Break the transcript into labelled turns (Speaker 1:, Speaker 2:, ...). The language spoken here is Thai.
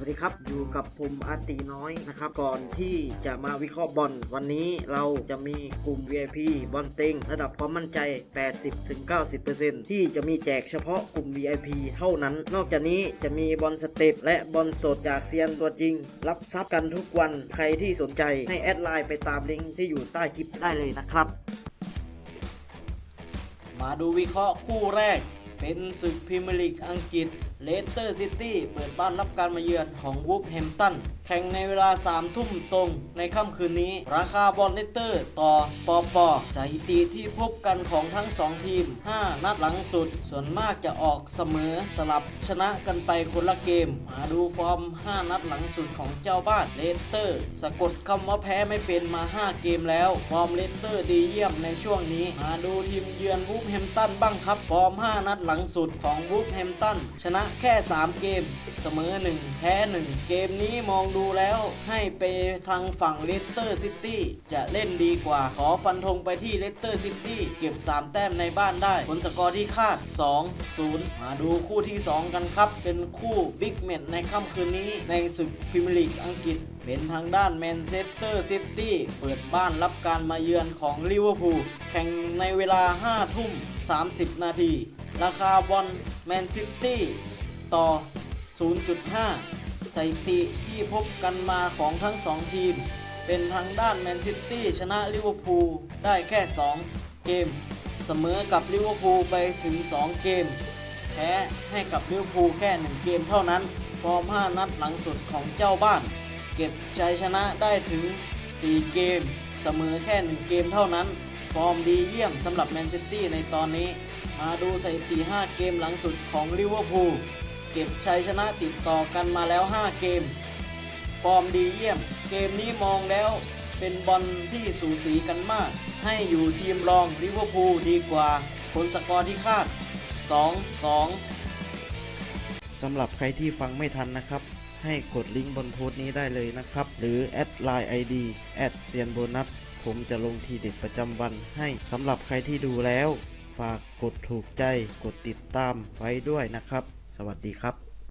Speaker 1: วัสดีครับ อยู่กับผมอาตีน้อยนะครับ ก่อนที่จะมาวิเคราะห์บอลวันนี้เราจะมีกลุ่ม VIP บอลเต็งระดับความมั่นใจ 80-90%ที่จะมีแจกเฉพาะกลุ่ม VIP เท่านั้น นอกจากนี้จะมีบอลสเต็ปและบอลสดจากเซียนตัวจริง รับทรัพย์กันทุกวันใครที่สนใจให้แอดไลน์ไปตามลิงก์ที่อยู่ใต้คลิปได้เลยนะครับ มาดูวิเคราะห์คู่แรก เป็นศึกพรีเมียร์ลีกอังกฤษเลสเตอร์ซิตี้เปิดบ้านรับการมาเยือนของวูฟแฮมตันแข่งในเวลา 3 ทุ่มตรงในค่ำคืนนี้ ราคาบอลเลสเตอร์ต่อปอปอสถิติที่พบกันของทั้ง 2 ทีม 5 นัดหลังสุด ส่วนมากจะออกเสมอสลับชนะกันไปคนละเกม มาดูฟอร์ม 5 นัดหลังสุดของเจ้าบ้านเลสเตอร์ สะกดคำว่าแพ้ไม่เป็นมา 5 เกมแล้ว ฟอร์มเลสเตอร์ดีเยี่ยมในช่วงนี้ มาดูทีมเยือนวูฟแฮมตันบ้างครับ ฟอร์ม 5 นัดหลังสุดของวูฟแฮมตันชนะแค่ 3 เกม เสมอ 1 แพ้ 1 เกมนี้มองดูแล้วให้ไปทางฝั่งเลสเตอร์ซิตี้จะเล่นดีกว่า ขอฟันธงไปที่เลสเตอร์ซิตี้เก็บ 3 แต้มในบ้านได้ ผลสกอร์ที่คาด 2-0 มาดูคู่ที่ 2 กันครับ เป็นคู่บิ๊กแมตในค่ำคืนนี้ในศึกพรีเมียร์ลีกอังกฤษเป็นทางด้านแมนเชสเตอร์ซิตี้เปิดบ้านรับการมาเยือนของลิเวอร์พูลแข่งในเวลา 5 ทุ่ม 30 นาที ราคาบอลแมนซิตี้ ต่อ 0.5 สถิติที่พบกันมาของทั้ง 2 ทีม เป็นทางด้านแมนซิตี้ชนะลิเวอร์พูลได้แค่ 2 เกม เสมอกับลิเวอร์พูลไปถึง 2 เกม แพ้ให้กับลิเวอร์พูลแค่ 1 เกมเท่านั้น ฟอร์ม 5 นัดหลังสุดของเจ้าบ้าน เก็บชัยชนะได้ถึง 4 เกม เสมอแค่ 1 เกมเท่านั้น ฟอร์มดีเยี่ยมสำหรับแมนซิตี้ในตอนนี้ มาดูสถิติ 5 เกมหลังสุดของลิเวอร์พูล เก็บชัยชนะติดต่อกันมาแล้ว 5 เกม ฟอร์มดีเยี่ยม เกมนี้มองแล้วเป็นบอลที่สูสีกันมาก ให้อยู่ทีมรองลิเวอร์พูลดีกว่า ผลสกอร์ที่คาด 2-2 สำหรับใครที่ฟังไม่ทันนะครับ ให้กดลิงก์บนโพสต์นี้ได้เลยนะครับ หรือแอดไลน์ ID แอดเซียนโบนัสผมจะลงทีเด็ดประจำวันให้สำหรับใครที่ดูแล้ว ฝากกดถูกใจกดติดตามไว้ด้วยนะครับ สวัสดีครับ